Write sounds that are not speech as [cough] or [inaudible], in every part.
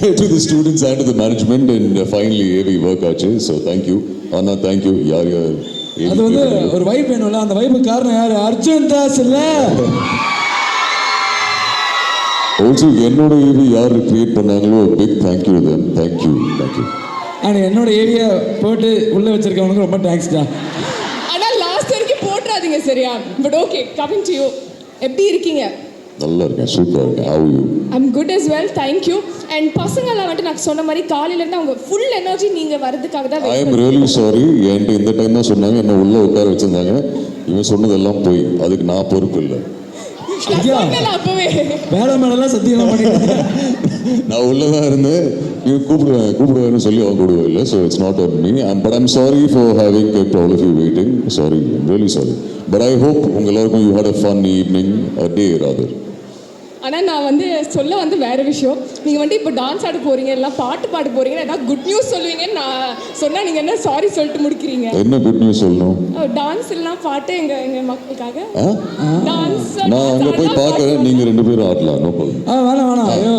[laughs] to the students and to the management and uh, finally AV work ஆச்சு so thank you அண்ணா thank you யார் யார் AV அது வந்து. ஒரு வைப் வேணும்ல? அந்த வைப்பு காரணம் யாரு? அர்ஜுன் தாஸ் இல்ல? [laughs] ஆல்சோ என்னோட ஏவி யார் கிரியேட் பண்ணாங்களோ big thank you them thank you thank you and என்னோட ஏரியா போட்டு உள்ள வச்சிருக்கவனுக்கு ரொம்ப தேங்க்ஸ் தான் ஆனா லாஸ்ட் வரைக்கும் போட்டுறாதீங்க சரியா? But okay coming to you எப்படி இருக்கீங்க? நல்லா இருக்கேன் சூப்பராக இருக்கேன் how you I'm good as well thank you and பசங்கெல்லாம் வந்துட்டு நான் சொன்ன மாதிரி காலையில இருந்து அவங்க ஃபுல் எனர்ஜி நீங்க வரதுக்காக தான் ஐ எம் ரியலி சாரி என்கிட்ட இந்த டைம் தான் சொன்னாங்க என்ன உள்ள உட்கார வச்சிருந்தாங்க. இவன் சொன்னதெல்லாம் போய் அதுக்கு நான் பொறுப்பு இல்லை. [laughs] அப்பவே. வேலை மேலெல்லாம் சத்தியமா நான் உள்ள தான் இருந்தேன். இவன் கூப்பிடுவேன் கூப்பிடுவேன்னு சொல்லி அவன் கூப்பிடுவே இல்லை. So it's not on me and but I'm sorry for having kept all of you waiting. Sorry really sorry but I hope உங்க எல்லாருக்கும் you had a fun evening a day rather ஆனா நான் வந்து சொல்ல வந்து வேற விஷயம்? நீங்க வந்து இப்போ டான்ஸ் ஆட போறீங்க எல்லாம் பாட்டு பாட போறீங்க ஏதாவது குட் நியூஸ் சொல்லுவீங்கன்னு நான் சொன்னா நீங்க என்ன சாரி சொல்லிட்டு முடிக்கிறீங்க? என்ன குட் நியூஸ் சொல்லணும்? டான்ஸ் எல்லாம் பாட்டு எங்க எங்க மக்களுக்காக? டான்ஸ் நான் அங்கே போய் பார்க்குறேன் நீங்கள் ரெண்டு பேரும் ஆடலாம் நோ ஆ வேணாம் வேணாம். ஐயோ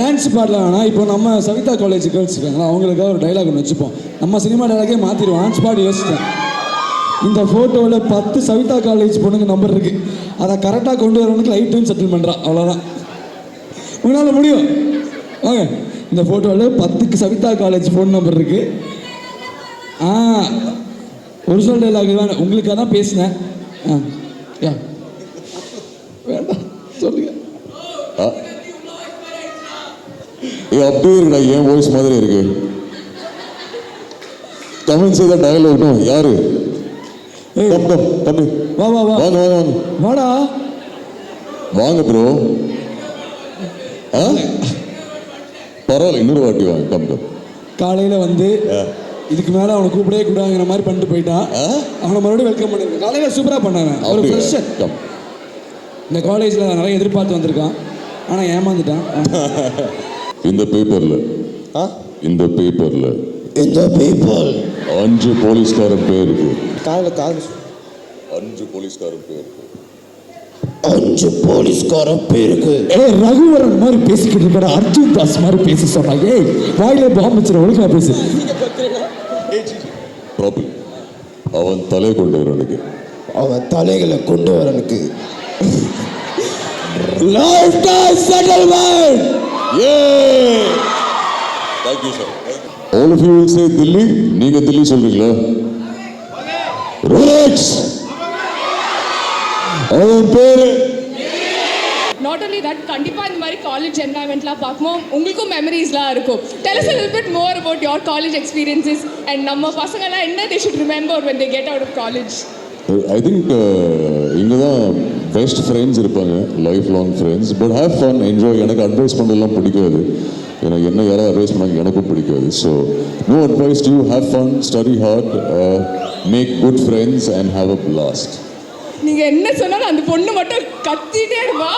டான்ஸ் பாடலாம் வேணாம். இப்போ நம்ம சவிதா காலேஜ் கேர்ள்ஸ் இருக்காங்களா அவங்களுக்காக ஒரு டைலாக் ஒன்று வச்சுப்போம். நம்ம சினிமா டைலாகே மாற்றிடுவோம் ஆன் ஸ்பாட் யோசிச்சேன் இந்த ஃபோட்டோவில் பத்து சவிதா காலேஜ் பொண்ணுங்க நம்பர் இருக்கு. அதை கரெக்டாக கொண்டு வரவனுக்கு லைட் டைம் செட்டில் பண்ணுறான் அவ்வளோதான் உங்களால் முடியும். ஓகே இந்த ஃபோட்டோவில் பத்துக்கு சவிதா காலேஜ் ஃபோன் நம்பர் இருக்கு. ஆ ஒரிஜினல் டைலாக் வேணும். உங்களுக்காக தான் பேசினேன். ஆ யா. வேண்டாம். சொல்லுங்க. ஏ அப்படியே இருக்குடா என் வாய்ஸ் மாதிரி இருக்கு. கமெண்ட்ஸ் செய்த டயலாக்னும் யாரு? ஏய். தம்பி வா வா வா. வாங்க வாங்க வாங்க. வாடா. வாங்க ப்ரோ ஆ? பரவாயில்ல இன்னொரு வாட்டி வாங்க. கம் கம் காலையில் வந்து இதுக்கு மேலே அவனை கூப்பிடவே கூடாங்கிற மாதிரி பண்ணிட்டு போயிட்டான்? அவனை மறுபடியும் வெல்கம் பண்ணிருக்கேன் காலையில் சூப்பராக பண்ணாங்க ஒரு ஃப்ரெஷர் இந்த காலேஜில் நிறைய எதிர்பார்த்து வந்திருக்கான். ஆனால் ஏமாந்துட்டான். [laughs] இந்த பேப்பர்ல இந்த பேப்பர்ல இந்த பீப்புள் அஞ்சு போலீஸ்காரன் பேர் இருக்கு காலையில் கால் அஞ்சு போலீஸ்காரன் பேர் இருக்கு அஞ்சு போலீஸ்காரன் பேருக்கு. ஏ ரகுவரன் மாதிரி பேசிக்கிட்டு இருக்கடா? அர்ஜுன் தாஸ் மாதிரி பேச சொன்னாங்க ஏய் வாயிலே பாம்பு வச்சிரு ஒழுங்கா பேசு. ப்ராப்ளம் அவன் தலை கொண்டு வரனுக்கு அவன் தலைகளை கொண்டு வரனுக்கு time settlement Yeah! Thank you, sir. All of you will say Dilli நீங்க தில்லி சொல்றீங்களா ரிலாக்ஸ் அவன் பேரு நாட் only தட் கண்டிப்பா இந்த மாதிரி காலேஜ் என்வாயன்மெண்ட்லாம் பார்க்கும்போது உங்களுக்கும் மெமரிஸ்லாம் இருக்கும் tell us a little bit more about your college experiences and நம்ம பசங்கலாம் என்ன they should remember when they get out of college I think இங்கே தான் பெஸ்ட் ஃப்ரெண்ட்ஸ் இருப்பாங்க life long friends but have fun enjoy எனக்கு advice பண்ணலாம் பிடிக்காது. எனக்கு என்ன யாராவது அட்வைஸ் பண்ணாங்க எனக்கும் பிடிக்காது. So no advice to have fun study hard make good friends and have a blast நீங்க என்ன சொன்னாலும் அந்த பொண்ணு மட்டும் கத்திட்டே இருப்பா.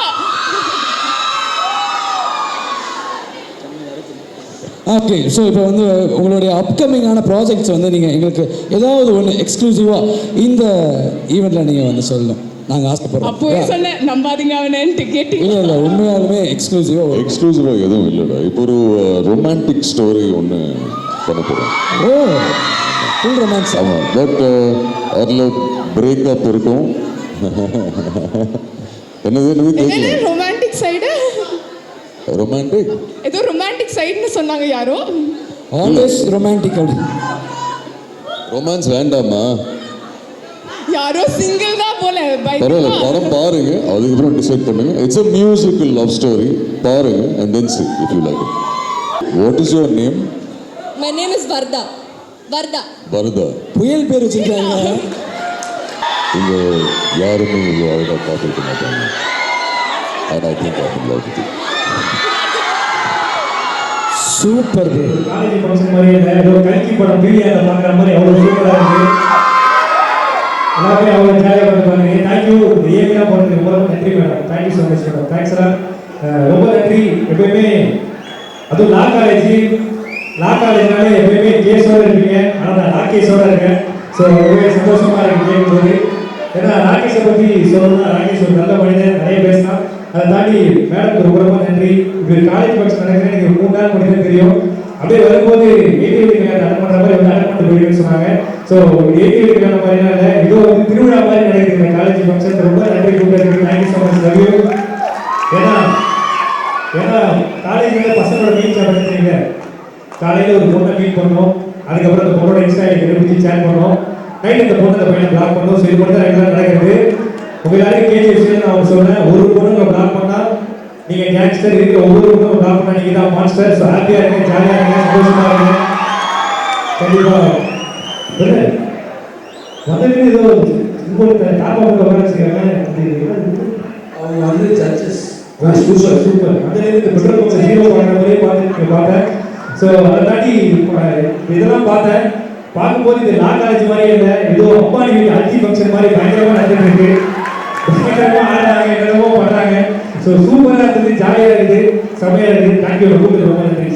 ஓகே ஸோ இப்போ வந்து உங்களுடைய அப்கமிங்கான ப்ராஜெக்ட்ஸ் வந்து நீங்கள் எங்களுக்கு ஏதாவது ஒன்று எக்ஸ்க்ளூசிவாக இந்த ஈவெண்ட்டில் நீங்கள் வந்து சொல்லணும். நாங்கள் அப்போவே ஆசைப்படுறோம் சொன்னேன் நம்பாதீங்க அவனன்ட்டு கேட்டீங்க. இல்லை இல்லை உண்மையாலுமே எக்ஸ்க்ளூசிவாக எக்ஸ்க்ளூசிவாக எதுவும் இல்லைடா இப்போ ஒரு ரொமான்டிக் ஸ்டோரி ஒன்று பண்ண போகிறோம் ஓ ஃபுல் ரொமான்ஸ் ஆமாம் பட் அதில் பிரேக்கப் இருக்கும். என்னது என்னது என்னது கேட்கல ரொமான்டிக் சைடு ரொமான்டிக் ஏதோ ரொமான்டிக் சைடுன்னு சொன்னாங்க யாரோ. ஆல்வேஸ் ரொமான்டிக் அப்படி ரொமான்ஸ் வேண்டாமா யாரோ சிங்கிள் தான் போல பரவாயில்ல. படம் பாருங்க அதுக்கப்புறம் டிசைட் பண்ணுங்க. It's a musical love story பாருங்க and then see if you like what is your name My name is Varda. Varda. பரதா புயல் பேர் வச்சிருக்காங்க. இங்க யாருமே இவ்வளோ அழகாக பார்த்துருக்க மாட்டாங்க. And I think I love with super college மாதிரி ஏதோ கல்கி படம் பிரியாத பார்க்குற மாதிரி அவ்வளோ சூப்பராக இருக்கு. எல்லாருமே அவங்க ஜாலியாக பார்த்து பாருங்க. தேங்க்யூ ஏரியா போனது ரொம்ப ரொம்ப நன்றி madam thank you so much madam thanks sir ரொம்ப நன்றி. எப்பயுமே அதுவும் லா காலேஜ் லா காலேஜ்னாலே எப்பயுமே கேஸோட இருப்பீங்க. ஆனால் நான் ராகேஷோட இருக்கேன். ஸோ ரொம்பவே சந்தோஷமாக இருக்கு கேட்கும்போது. ஏன்னா ராகேஷை பற்றி சொல்லணும்னா ராகேஷ் ஒரு நல்ல மனிதன். நிறைய பேசினா அதை தாண்டி மேடம்க்கு ரொம்ப ரொம்ப நன்றி. இப்படி காலேஜ் ஃபங்க்ஷன் நடக்கிறேன். எனக்கு மூணு நாள் முடியும் தெரியும். அப்படியே வரும்போது ஏடிஎம் கல்யாணம் பண்ற மாதிரி பண்ணிட்டு போயிடுன்னு சொன்னாங்க. ஸோ ஏடிஎம் கல்யாணம் மாதிரிலாம் இல்லை ஏதோ வந்து திருவிழா மாதிரி நடக்குது இந்த காலேஜ் ஃபங்க்ஷன் ரொம்ப நன்றி கூப்பிட்டு thank you so much love you ஏன்னா ஏன்னா காலேஜில் பசங்களோட மீட் பண்ணுறீங்க காலையில் ஒரு பொண்ணை மீட் பண்ணோம். அதுக்கப்புறம் அந்த பொண்ணோட இன்ஸ்டா ஐடி கண்டுபிடிச்சி சேட் பண்ணோம். நைட் அந்த பொண்ணை அந்த பையனை பிளாக் பண்ணோம். மட்டும் தான் ரெகுலராக நடக்குது. உங்க எல்லாருக்கும் கேஜி விஷயம் நான் அவங்க சொல்றேன். ஒரு பொண்ணு பிளாக் பண்ணால் நீங்க கேங்ஸ்டர் இருக்கிற ஒவ்வொரு பொண்ணும் பிளாக் பண்ணா நீங்க தான் மான்ஸ்டர் ஸோ ஹாப்பியாக இருங்க ஜாலியாக இருங்க சந்தோஷமா இருங்க. கண்டிப்பா முதல்ல ஏதோ உங்களுக்கு டாப்பா போட்டு உட்கார வச்சுக்கிறாங்க? அவங்க வந்து ஜட்ஜஸ் சூப்பர் சூப்பர் அதுலேருந்து இந்த பெட்ரோல் பங்க் ஹீரோ வாங்கின மாதிரியே பார்த்து பார்த்தேன். ஸோ அதை தாண்டி இதெல்லாம் பார்த்தேன். பார்க்கும்போது இது லா காலேஜ் மாதிரியே இல்லை. ஏதோ அம்பானி வீட்டு அல்டி ஃபங்க்ஷன் மாதிரி பயங்கரமாக நடந்துட்டு இருக்கு. பயங்கரமாக ஆடுறாங்க என்னென்னமோ பண்ணுறாங்க ஸோ சூப்பராக இருக்குது ஜாலியாக இருக்குது செம்மையாக இருக்குது தேங்க்யூ ரொம்ப ரொம்ப நன்றி